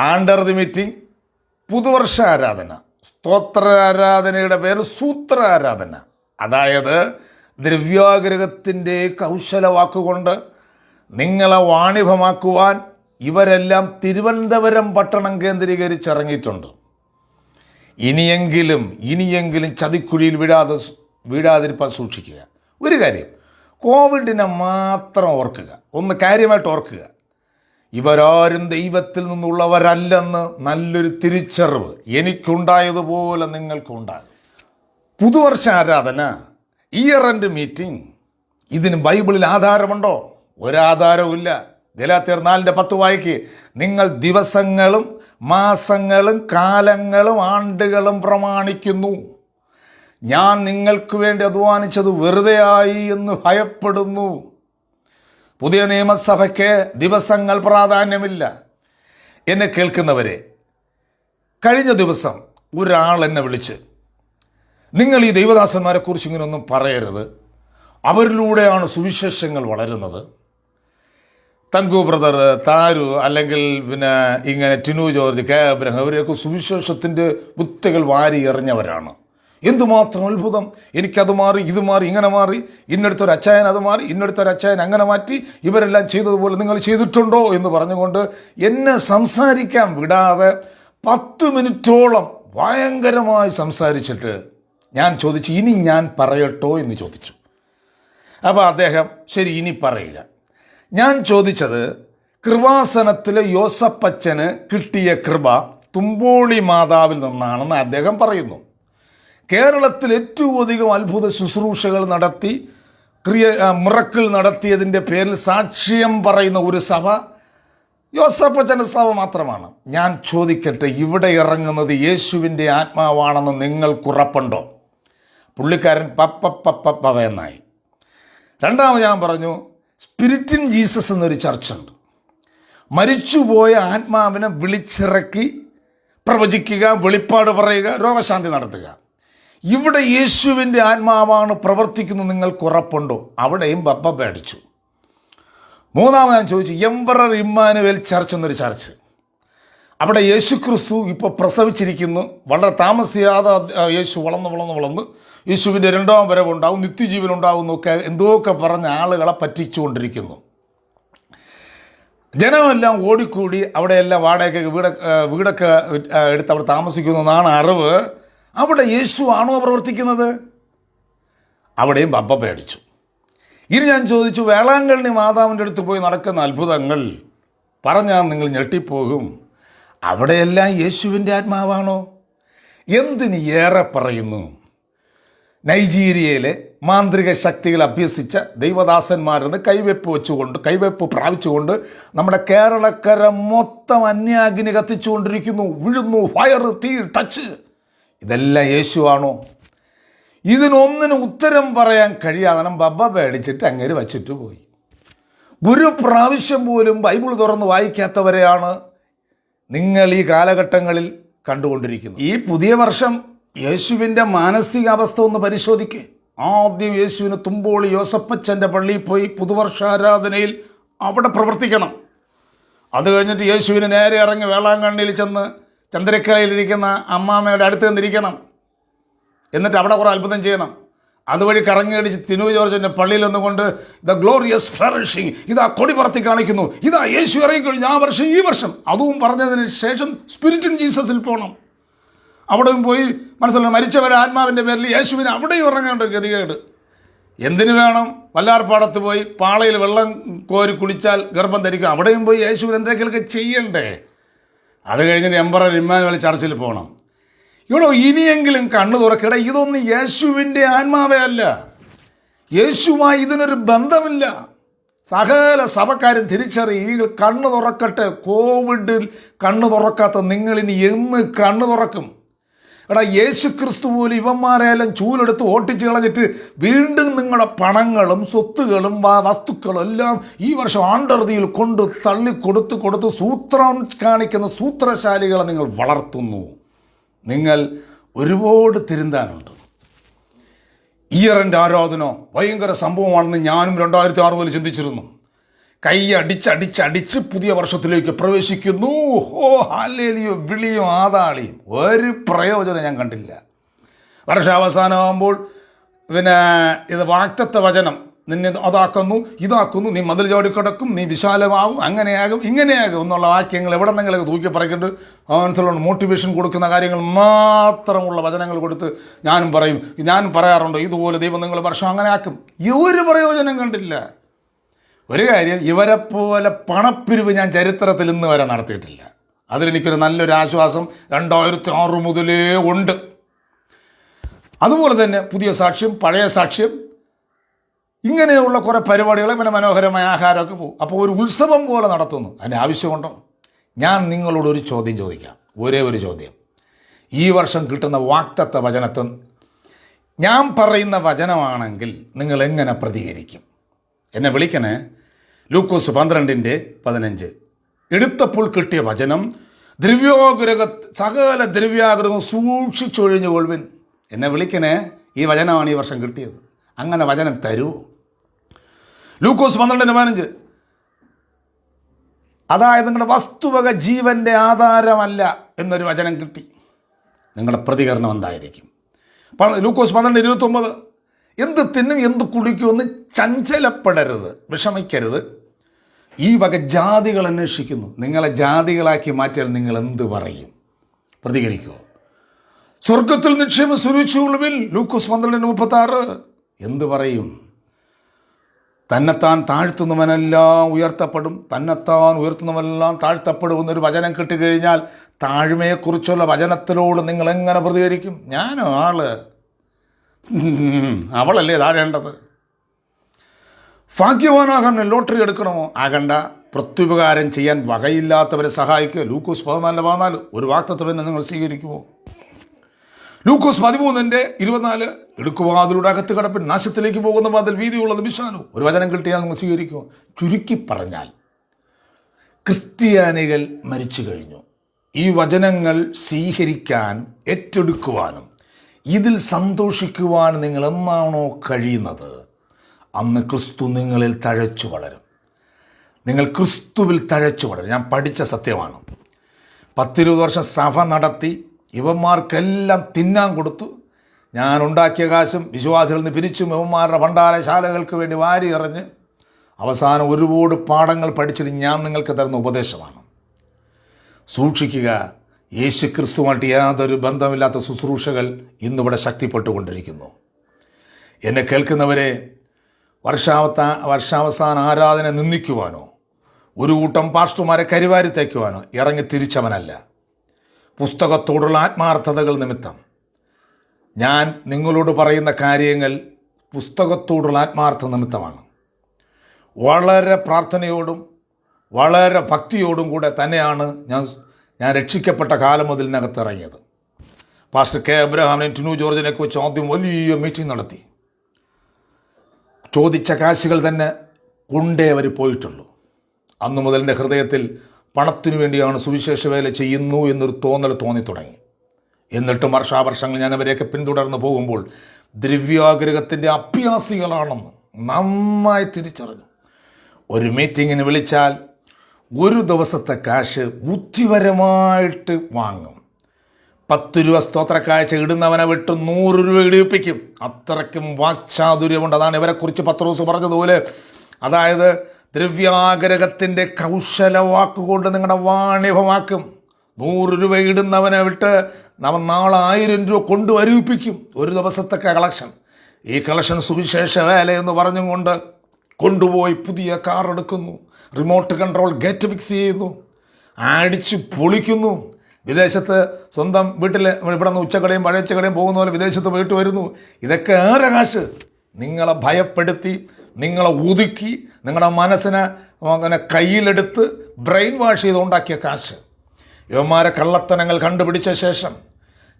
Under the meeting പുതുവർഷ ആരാധന. സ്തോത്ര ആരാധനയുടെ പേര് സൂത്ര ആരാധന അതായത് ദ്രവ്യാഗ്രഹത്തിന്റെ കൗശല വാക്കുകൊണ്ട് നിങ്ങളെ വാണിഭമാക്കുവാൻ ഇവരെല്ലാം തിരുവനന്തപുരം പട്ടണം കേന്ദ്രീകരിച്ചിറങ്ങിയിട്ടുണ്ട്. ഇനിയെങ്കിലും ഇനിയെങ്കിലും ചതിക്കുഴിയിൽ വീഴാതെ വീഴാതിരിപ്പാൻ സൂക്ഷിക്കുക. ഒരു കാര്യം കോവിഡിനെ മാത്രം ഓർക്കുക. ഒന്ന് കാര്യമായിട്ട് ഓർക്കുക. ഇവരാരും ദൈവത്തിൽ നിന്നുള്ളവരല്ലെന്ന് നല്ലൊരു തിരിച്ചറിവ് എനിക്കുണ്ടായതുപോലെ നിങ്ങൾക്കുണ്ടാകും. പുതുവർഷ ആരാധന ഇയർ എൻഡ് മീറ്റിംഗ് ഇതിന് ബൈബിളിൽ ആധാരമുണ്ടോ? ഒരാധാരവും ഇല്ല ഗലാത്തിയർ നാലിന്റെ പത്ത് വായിക്ക് നിങ്ങൾ ദിവസങ്ങളും മാസങ്ങളും കാലങ്ങളും ആണ്ടുകളും പ്രമാണിക്കുന്നു. ഞാൻ നിങ്ങൾക്ക് വേണ്ടി അധ്വാനിച്ചത് വെറുതെയായി എന്ന് ഭയപ്പെടുന്നു. പുതിയ നിയമസഭയ്ക്ക് ദിവസങ്ങൾ പ്രാധാന്യമില്ല. എന്നെ കേൾക്കുന്നവരെ കഴിഞ്ഞ ദിവസം ഒരാൾ എന്നെ വിളിച്ച് നിങ്ങൾ ഈ ദൈവദാസന്മാരെ കുറിച്ച് ഇങ്ങനെയൊന്നും പറയരുത്. അവരിലൂടെയാണ് സുവിശേഷങ്ങൾ വളരുന്നത്. തങ്കു ബ്രദർ താരു അല്ലെങ്കിൽ പിന്നെ ഇങ്ങനെ ടിനു ജോർജ് കെ അബ്രഹം അവരെയൊക്കെ സുവിശേഷത്തിന്റെ വിത്തുകൾ വാരി എറിഞ്ഞവരാണ്. എന്തുമാത്രം അത്ഭുതം? എനിക്കത് മാറി ഇത് മാറി ഇങ്ങനെ മാറി. ഇന്നടുത്തൊരു അച്ചായൻ അത് മാറി ഇന്നടുത്തൊരു അച്ചായൻ അങ്ങനെ മാറ്റി. ഇവരെല്ലാം ചെയ്തതുപോലെ നിങ്ങൾ ചെയ്തിട്ടുണ്ടോ എന്ന് പറഞ്ഞുകൊണ്ട് എന്നെ സംസാരിക്കാൻ വിടാതെ പത്ത് മിനിറ്റോളം ഭയങ്കരമായി സംസാരിച്ചിട്ട് ഞാൻ ചോദിച്ചു ഇനി ഞാൻ പറയട്ടോ? എന്ന് ചോദിച്ചു. അപ്പോൾ അദ്ദേഹം ശരി ഇനി പറയുക ഞാൻ ചോദിച്ചത് കൃപാസനത്തിലെ യോസപ്പച്ചന് കിട്ടിയ കൃപ തുമ്പോളി മാതാവിൽ നിന്നാണെന്ന് അദ്ദേഹം പറയുന്നു. കേരളത്തിൽ ഏറ്റവും അധികം അത്ഭുത ശുശ്രൂഷകൾ നടത്തി ക്രിയ മിറക്കിൾ നടത്തിയതിന്റെ പേരിൽ സാക്ഷ്യം പറയുന്ന ഒരു സഭ യോസഫ ജനസഭ മാത്രമാണ്. ഞാൻ ചോദിക്കട്ടെ ഇവിടെ ഇറങ്ങുന്നത് യേശുവിന്റെ ആത്മാവാണെന്ന് നിങ്ങൾക്കുറപ്പുണ്ടോ പുള്ളിക്കാരൻ പപ്പ പപ്പ എന്നായി. രണ്ടാമത് ഞാൻ പറഞ്ഞു സ്പിരിറ്റിൻ ജീസസ് എന്നൊരു ചർച്ചുണ്ട്. മരിച്ചുപോയ ആത്മാവിനെ വിളിച്ചിറക്കി പ്രവചിക്കുക വെളിപ്പാട് പറയുക രോഗശാന്തി നടത്തുക. ഇവിടെ യേശുവിന്റെ ആത്മാവാണ് പ്രവർത്തിക്കുന്നത് നിങ്ങൾക്ക് ഉറപ്പുണ്ടോ? അവിടെയും ബപ്പ പേടിച്ചു. മൂന്നാമത് ഞാൻ ചോദിച്ചു എംബറർ ഇമ്മാനുവൽ ചർച്ച് എന്നൊരു ചർച്ച്. അവിടെ യേശു ക്രിസ്തു ഇപ്പോൾ പ്രസവിച്ചിരിക്കുന്നു. വളരെ താമസിയാതെ യേശു വളർന്ന് വളർന്ന് വളർന്ന് യേശുവിന്റെ രണ്ടാം വരവുണ്ടാവും നിത്യജീവൻ ഉണ്ടാവും എന്നൊക്കെ എന്തൊക്കെ പറഞ്ഞ ആളുകളെ പറ്റിച്ചുകൊണ്ടിരിക്കുന്നു. ജനമെല്ലാം ഓടിക്കൂടി അവിടെയെല്ലാം വാടകയ്ക്ക് വീട് വീടൊക്കെ എടുത്ത് അവിടെ താമസിക്കുന്നു എന്നാണ് അറിവ്. അവിടെ യേശു ആണോ പ്രവർത്തിക്കുന്നത്? അവിടെയും ബബ്ബ പേടിച്ചു. ഇനി ഞാൻ ചോദിച്ചു വേളാങ്കണ്ണി മാതാവിന്റെ അടുത്ത് പോയി നടക്കുന്ന അത്ഭുതങ്ങൾ പറഞ്ഞാൽ നിങ്ങൾ ഞെട്ടിപ്പോകും. അവിടെയെല്ലാം യേശുവിന്റെ ആത്മാവാണോ? എന്തിന് ഏറെ പറയുന്നു? നൈജീരിയയിലെ മാന്ത്രിക ശക്തികൾ അഭ്യസിച്ച ദൈവദാസന്മാരെന്ന് കൈവെപ്പ് വെച്ചുകൊണ്ട് കൈവെപ്പ് പ്രാപിച്ചുകൊണ്ട് നമ്മുടെ കേരളക്കര മൊത്തം അന്യാഗ്നി കത്തിച്ചുകൊണ്ടിരിക്കുന്നു. വിഴുന്നു ഫയർ തീ ടച്ച്. ഇതെല്ലാം യേശുവാണോ? ഇതിനൊന്നിനും ഉത്തരം പറയാൻ കഴിയാതെ ബബ്ബ പേടിച്ചിട്ട് അങ്ങേര് വച്ചിട്ട് പോയി. ഒരു പ്രാവശ്യം പോലും ബൈബിൾ തുറന്ന് വായിക്കാത്തവരെയാണ് നിങ്ങൾ ഈ കാലഘട്ടങ്ങളിൽ കണ്ടുകൊണ്ടിരിക്കുന്നത്. ഈ പുതിയ വർഷം യേശുവിന്റെ മാനസികാവസ്ഥ ഒന്ന് പരിശോധിക്കുക ആദ്യം യേശുവിന് തുമ്പോളി യോസപ്പച്ചന്റെ പള്ളിയിൽ പോയി പുതുവർഷാരാധനയിൽ അവിടെ പ്രവർത്തിക്കണം. അത് കഴിഞ്ഞിട്ട് യേശുവിന് നേരെ ഇറങ്ങി വേളാങ്കണ്ണിയിൽ ചെന്ന് ചന്ദ്രക്കലയിലിരിക്കുന്ന അമ്മാമ്മയുടെ അടുത്ത് നിന്നിരിക്കണം. എന്നിട്ട് അവിടെ കുറേ അത്ഭുതം ചെയ്യണം. അതുവഴി കറങ്ങിയടിച്ച് തിനു ജോർജിന്റെ പള്ളിയിൽ ഒന്നുകൊണ്ട് ദ ഗ്ലോറിയസ് ഫ്ലറിഷിങ് ഇതാ കൊടി പറത്തി കാണിക്കുന്നു. ഇതാ യേശു ഇറങ്ങിക്കഴിഞ്ഞു. ആ വർഷം ഈ വർഷം. അതും പറഞ്ഞതിന് ശേഷം സ്പിരിറ്റിൻ ജീസസിൽ പോകണം അവിടെയും പോയി മനസ്സിലായി. മരിച്ചവരെ ആത്മാവിന്റെ പേരിൽ യേശുവിന് അവിടെയും ഇറങ്ങേണ്ട ഗതികേട്. എന്തിനു വേണം? വല്ലാർപ്പാടത്ത് പോയി പാളയിൽ വെള്ളം കോരി കുളിച്ചാൽ ഗർഭം ധരിക്കും അവിടെയും പോയി യേശുവിന് എന്തെങ്കിലുമൊക്കെ ചെയ്യണ്ടേ? അത് കഴിഞ്ഞിട്ട് എംബറർ ഇമ്മാനുവൽ ചർച്ചിൽ പോകണം ഇവിടെ ഇനിയെങ്കിലും കണ്ണു തുറക്കട ഇതൊന്നും യേശുവിന്റെ ആത്മാവേ അല്ല. ഇതിനൊരു ബന്ധമില്ല. സകല സഭക്കാരും തിരിച്ചറിയും ഈ കണ്ണു തുറക്കട്ടെ കോവിഡിൽ കണ്ണു തുറക്കാത്ത നിങ്ങളിനി എന്ന് കണ്ണു തുറക്കും. എടാ യേശു ക്രിസ്തു പോലും ഇവന്മാരെല്ലാം ചൂലെടുത്ത് ഓട്ടിച്ച് കളഞ്ഞിട്ട് വീണ്ടും നിങ്ങളുടെ പണങ്ങളും സ്വത്തുകളും വസ്തുക്കളും എല്ലാം ഈ വർഷം ആണ്ടർതിയിൽ കൊണ്ട് തള്ളി കൊടുത്ത് കൊടുത്ത് സൂത്രം കാണിക്കുന്ന സൂത്രശാലികളെ നിങ്ങൾ വളർത്തുന്നു. നിങ്ങൾ ഒരുപാട് തിരുന്താനുണ്ട്. ഇയറിന്റെ ആരാധന ഭയങ്കര സംഭവമാണെന്ന് ഞാനും രണ്ടായിരത്തി ആറ് മുതൽ ചിന്തിച്ചിരുന്നു. കൈ അടിച്ചടിച്ചടിച്ച് പുതിയ വർഷത്തിലേക്ക് പ്രവേശിക്കുന്നു. ഓ ഹാലേലിയോ വിളിയോ ആതാളിയും ഒരു പ്രയോജനം ഞാൻ കണ്ടില്ല. വർഷാവസാനമാകുമ്പോൾ പിന്നെ ഇത് വാക്തത്വ വചനം നിന്നെ അതാക്കുന്നു ഇതാക്കുന്നു നീ മതിൽ ചാടിക്കിടക്കും നീ വിശാലമാവും അങ്ങനെയാകും ഇങ്ങനെയാകും എന്നുള്ള വാക്യങ്ങൾ എവിടെ നിന്നെങ്കിലൊക്കെ തൂക്കി പറക്കിട്ട് മനസ്സിലുള്ള മോട്ടിവേഷൻ കൊടുക്കുന്ന കാര്യങ്ങൾ മാത്രമുള്ള വചനങ്ങൾ കൊടുത്ത് ഞാനും പറയും. ഞാനും പറയാറുണ്ട് ഇതുപോലെ ദൈവം നിങ്ങൾ വർഷം അങ്ങനെ ആക്കും. ഒരു പ്രയോജനം കണ്ടില്ല. ഒരു കാര്യം ഇവരെ പോലെ പണപ്പിരിവ് ഞാൻ ചരിത്രത്തിൽ ഇന്ന് വരെ നടത്തിയിട്ടില്ല. അതിലെനിക്കൊരു നല്ലൊരു ആശ്വാസം രണ്ടായിരത്തി ആറ് മുതലേ ഉണ്ട്. അതുപോലെ തന്നെ പുതിയ സാക്ഷ്യം പഴയ സാക്ഷ്യം ഇങ്ങനെയുള്ള കുറേ പരിപാടികൾ പിന്നെ മനോഹരമായ ആഹാരമൊക്കെ പോകും. അപ്പോൾ ഒരു ഉത്സവം പോലെ നടത്തുന്നു. അതിന് ആവശ്യമുണ്ടോ? ഞാൻ നിങ്ങളോടൊരു ചോദ്യം ചോദിക്കാം. ഒരേ ഒരു ചോദ്യം. ഈ വർഷം കിട്ടുന്ന വാക്തത്വ വചനത്തിൽ ഞാൻ പറയുന്ന വചനമാണെങ്കിൽ നിങ്ങൾ എങ്ങനെ പ്രതികരിക്കും? എന്നെ വിളിക്കണേ. ലൂക്കോസ് പന്ത്രണ്ടിന്റെ പതിനഞ്ച്. എടുത്തപ്പോൾ കിട്ടിയ വചനം ദ്രവ്യോഗ്രഹ സകല ദ്രവ്യാഗ്രഹം സൂക്ഷിച്ചൊഴിഞ്ഞു കൊള്ളുവിൻ. എന്നെ വിളിക്കണേ ഈ വചനമാണ് ഈ വർഷം കിട്ടിയത്. അങ്ങനെ വചനം തരൂ. ലൂക്കോസ് പന്ത്രണ്ടിന് പതിനഞ്ച്. അതായത് നിങ്ങളുടെ വസ്തുവക ജീവന്റെ ആധാരമല്ല എന്നൊരു വചനം കിട്ടി. നിങ്ങളുടെ പ്രതികരണം എന്തായിരിക്കും? ലൂക്കോസ് പന്ത്രണ്ട് ഇരുപത്തൊമ്പത്. എന്ത് തിന്നും എന്ത് കുടിക്കുമെന്ന് ചഞ്ചലപ്പെടരുത് വിഷമിക്കരുത്. ഈ വക ജാതികൾ അന്വേഷിക്കുന്നു. നിങ്ങളെ ജാതികളാക്കി മാറ്റിയാൽ നിങ്ങൾ എന്ത് പറയും? പ്രതികരിക്കുമോ സ്വർഗത്തിൽ നിക്ഷേപം സുരക്ഷിച്ചുള്ളുവിൽ ലൂക്കോസ് പന്ത്രണ്ടിന് മുപ്പത്തി ആറ് എന്ത് പറയും? തന്നെത്താൻ താഴ്ത്തുന്നവനെല്ലാം ഉയർത്തപ്പെടും. തന്നെത്താൻ ഉയർത്തുന്നവനെല്ലാം താഴ്ത്തപ്പെടും എന്നൊരു വചനം കിട്ടിക്കഴിഞ്ഞാൽ താഴ്മയെക്കുറിച്ചുള്ള വചനത്തിലോട് നിങ്ങൾ എങ്ങനെ പ്രതികരിക്കും? ഞാനോ ആൾ? അവളല്ലേ താഴേണ്ടത്? ഭാഗ്യവാനാകാൻ ലോട്ടറി എടുക്കണമോ ആകണ്ട. പ്രത്യുപകാരം ചെയ്യാൻ വകയില്ലാത്തവരെ സഹായിക്കുക ലൂക്കോസ് പതിനാല് പതിനാല്. ഒരു വാക്തത്വം നിങ്ങൾ സ്വീകരിക്കുമോ? ലൂക്കോസ് പതിമൂന്നിന്റെ ഇരുപത്തിനാല്. എടുക്കുവാതിലൂടെ അകത്ത് കടപ്പിൻ നാശത്തിലേക്ക് പോകുന്ന വാതിൽ വീതിയുള്ളത് വിശാലു ഒരു വചനം കിട്ടിയാൽ നിങ്ങൾ സ്വീകരിക്കുമോ? ചുരുക്കി പറഞ്ഞാൽ ക്രിസ്ത്യാനികൾ മരിച്ചു കഴിഞ്ഞു. ഈ വചനങ്ങൾ സ്വീകരിക്കാൻ ഏറ്റെടുക്കുവാനും ഇതിൽ സന്തോഷിക്കുവാൻ നിങ്ങൾ എന്നാണോ കഴിയുന്നത്? അന്ന് ക്രിസ്തു നിങ്ങളിൽ തഴച്ചു വളരും. നിങ്ങൾ ക്രിസ്തുവിൽ തഴച്ചു വളരും. ഞാൻ പഠിച്ച സത്യമാണ്. പത്തിരുപത് വർഷം സഭ നടത്തി ഇവന്മാർക്കെല്ലാം തിന്നാൻ കൊടുത്തു. ഞാൻ ഉണ്ടാക്കിയ കാശും വിശ്വാസികളിൽ നിന്ന് പിരിച്ചും ഇവന്മാരുടെ ഭണ്ഡാരശാലകൾക്ക് വേണ്ടി വാരി എറിഞ്ഞ് അവസാനം ഒരുപാട് പാഠങ്ങൾ പഠിച്ചിട്ട് ഞാൻ നിങ്ങൾക്ക് തരുന്ന ഉപദേശമാണ്. സൂക്ഷിക്കുക യേശു ക്രിസ്തുമായിട്ട് യാതൊരു ബന്ധമില്ലാത്ത ശുശ്രൂഷകൾ ഇന്നിവിടെ ശക്തിപ്പെട്ടുകൊണ്ടിരിക്കുന്നു. എന്നെ കേൾക്കുന്നവരെ വർഷാവത്ത വർഷാവസാന ആരാധന നിന്ദിക്കുവാനോ? ഒരു കൂട്ടം പാസ്റ്റർമാരെ കരിവാരി തയ്ക്കുവാനോ ഇറങ്ങി തിരിച്ചവനല്ല. പുസ്തകത്തോടുള്ള ആത്മാർത്ഥതകൾ നിമിത്തം. ഞാൻ നിങ്ങളോട് പറയുന്ന കാര്യങ്ങൾ പുസ്തകത്തോടുള്ള ആത്മാർത്ഥ നിമിത്തമാണ്. വളരെ പ്രാർത്ഥനയോടും വളരെ ഭക്തിയോടും കൂടെ തന്നെയാണ് ഞാൻ ഞാൻ രക്ഷിക്കപ്പെട്ട കാലം ഇറങ്ങിയത്. Pastor K. അബ്രഹാമിനെ ടിനു ജോർജിനെ വെച്ച് ആദ്യം വലിയ മീറ്റിംഗ് നടത്തി. ചോദിച്ച കാശുകൾ തന്നെ കൊണ്ടേ അവർ പോയിട്ടുള്ളൂ. അന്നു മുതൽ എന്റെ ഹൃദയത്തിൽ പണത്തിനു വേണ്ടിയാണ് സുവിശേഷ വേല ചെയ്യുന്നു എന്നൊരു തോന്നൽ തോന്നി തുടങ്ങി എന്നിട്ടും വർഷാവർഷങ്ങൾ ഞാൻ അവരെയൊക്കെ പിന്തുടർന്ന് പോകുമ്പോൾ ദ്രവ്യാഗ്രഹത്തിന്റെ അഭ്യാസികളാണെന്ന് നന്നായി തിരിച്ചറിഞ്ഞു. ഒരു മീറ്റിങ്ങിന് വിളിച്ചാൽ ഒരു ദിവസത്തെ കാശ് ബുദ്ധിപരമായിട്ട് വാങ്ങും. പത്ത് രൂപ സ്തോത്ര കാഴ്ച ഇടുന്നവനെ വിട്ട് നൂറ് രൂപ ഇടിപ്പിക്കും അത്രയ്ക്കും വാക്ചാതുര്യമുണ്ട്. അതാണ് ഇവരെക്കുറിച്ച് പത്രോസ് പറഞ്ഞതുപോലെ. അതായത് ദ്രവ്യാഗ്രഹത്തിന്റെ കൗശല വാക്കുകൊണ്ട് നിങ്ങളുടെ വാണിഭമാക്കും. നൂറ് രൂപ ഇടുന്നവനെ വിട്ട് നമ്മൾ നാളെ ആയിരം രൂപ കൊണ്ടുവരിപ്പിക്കും ഒരു ദിവസത്തെ കളക്ഷൻ. ഈ കളക്ഷൻ സുവിശേഷ വേല എന്ന് പറഞ്ഞും കൊണ്ട് കൊണ്ടുപോയി പുതിയ കാർ എടുക്കുന്നു. റിമോട്ട് കൺട്രോൾ ഗേറ്റ് ഫിക്സ് ചെയ്യുന്നു. അടിച്ച് പൊളിക്കുന്നു. വിദേശത്ത് സ്വന്തം വീട്ടിൽ ഇവിടെ നിന്ന് ഉച്ചക്കടയും പഴയച്ചക്കടയും പോകുന്ന പോലെ വിദേശത്ത് പോയിട്ട് വരുന്നു. ഇതൊക്കെ ഏറെ കാശ്. നിങ്ങളെ ഭയപ്പെടുത്തി നിങ്ങളെ ഒതുക്കി നിങ്ങളുടെ മനസ്സിനെ അങ്ങനെ കയ്യിലെടുത്ത് ബ്രെയിൻ വാഷ് ചെയ്ത് ഉണ്ടാക്കിയ കാശ്. യുവന്മാരെ കള്ളത്തനങ്ങൾ കണ്ടുപിടിച്ച ശേഷം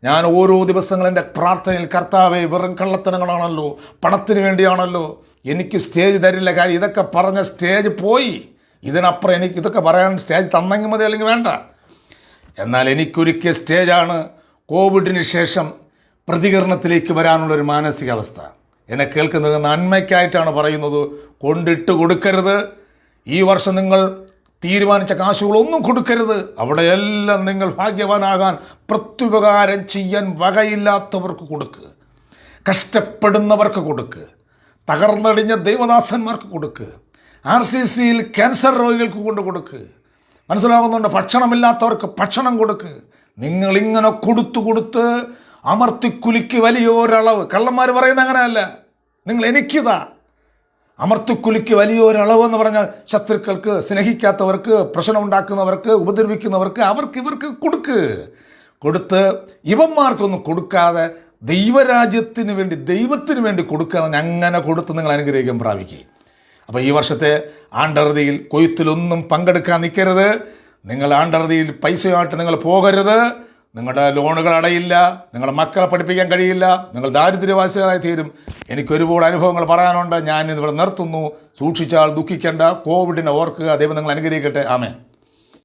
ഞാൻ ഓരോ ദിവസങ്ങളും എന്റെ പ്രാർത്ഥനയിൽ കർത്താവെ വെറും കള്ളത്തനങ്ങളാണല്ലോ പണത്തിന് വേണ്ടിയാണല്ലോ എനിക്ക് സ്റ്റേജ് തരില്ല കാര്യം ഇതൊക്കെ പറഞ്ഞ സ്റ്റേജ് പോയി. ഇതിനപ്പുറം എനിക്ക് ഇതൊക്കെ പറയാൻ സ്റ്റേജ് തന്നെങ്കിൽ മതി അല്ലെങ്കിൽ വേണ്ട. എന്നാൽ എനിക്കൊരുക്കിയ സ്റ്റേജാണ് കോവിഡിന് ശേഷം പ്രതികരണത്തിലേക്ക് വരാനുള്ള വരാനുള്ളൊരു മാനസികാവസ്ഥ. എന്നെ കേൾക്കുന്നത് നന്മയ്ക്കായിട്ടാണ് പറയുന്നത്. കൊണ്ടിട്ട് കൊടുക്കരുത്. ഈ വർഷം നിങ്ങൾ തീരുമാനിച്ച കാശുകളൊന്നും കൊടുക്കരുത്. അവിടെയെല്ലാം നിങ്ങൾ ഭാഗ്യവാനാകാൻ പ്രത്യുപകാരം ചെയ്യാൻ വകയില്ലാത്തവർക്ക് കൊടുക്കുക കഷ്ടപ്പെടുന്നവർക്ക് കൊടുക്കുക തകർന്നടിഞ്ഞ ദൈവദാസന്മാർക്ക് കൊടുക്കുക ആർ സി സിയിൽ ക്യാൻസർ രോഗികൾക്ക് കൊണ്ട് കൊടുക്കുക മനസ്സിലാകുന്നുണ്ട് ഭക്ഷണമില്ലാത്തവർക്ക് ഭക്ഷണം കൊടുക്ക്. നിങ്ങളിങ്ങനെ കൊടുത്തു കൊടുത്ത് അമർത്തിക്കുലിക്ക് വലിയൊരളവ്. കള്ളന്മാർ പറയുന്ന അങ്ങനെയല്ല. നിങ്ങൾ എനിക്കിതാ. അമർത്തിക്കുലിക്ക് വലിയൊരളവ് എന്ന് പറഞ്ഞാൽ ശത്രുക്കൾക്ക് സ്നേഹിക്കാത്തവർക്ക് പ്രശ്നമുണ്ടാക്കുന്നവർക്ക് ഉപദ്രവിക്കുന്നവർക്ക് അവർക്ക് ഇവർക്ക് കൊടുക്ക്. കൊടുത്ത് ഇവന്മാർക്കൊന്നും കൊടുക്കാതെ ദൈവരാജ്യത്തിന് വേണ്ടി ദൈവത്തിന് വേണ്ടി കൊടുക്കാതെ അങ്ങനെ കൊടുത്ത് നിങ്ങൾ അനുഗ്രഹിക്കാൻ പ്രാപിക്കുക അപ്പോൾ ഈ വർഷത്തെ ആണ്ടറുതിയിൽ കൊയ്ത്തിലൊന്നും പങ്കെടുക്കാൻ നിൽക്കരുത് നിങ്ങൾ ആണ്ടറുതിയിൽ പൈസയുമായിട്ട് നിങ്ങൾ പോകരുത്. നിങ്ങളുടെ ലോണുകൾ അടയില്ല. നിങ്ങളുടെ മക്കളെ പഠിപ്പിക്കാൻ കഴിയില്ല. നിങ്ങൾ ദാരിദ്ര്യവാസികളായി തീരും. എനിക്കൊരുപാട് അനുഭവങ്ങൾ പറയാനുണ്ട്. ഞാൻ ഇവിടെ നിർത്തുന്നു. സൂക്ഷിച്ചാൽ ദുഃഖിക്കേണ്ട. കോവിഡിനെ ഓർക്കുക. ദൈവം നിങ്ങൾ അനുഗ്രഹിക്കട്ടെ. ആമേൻ.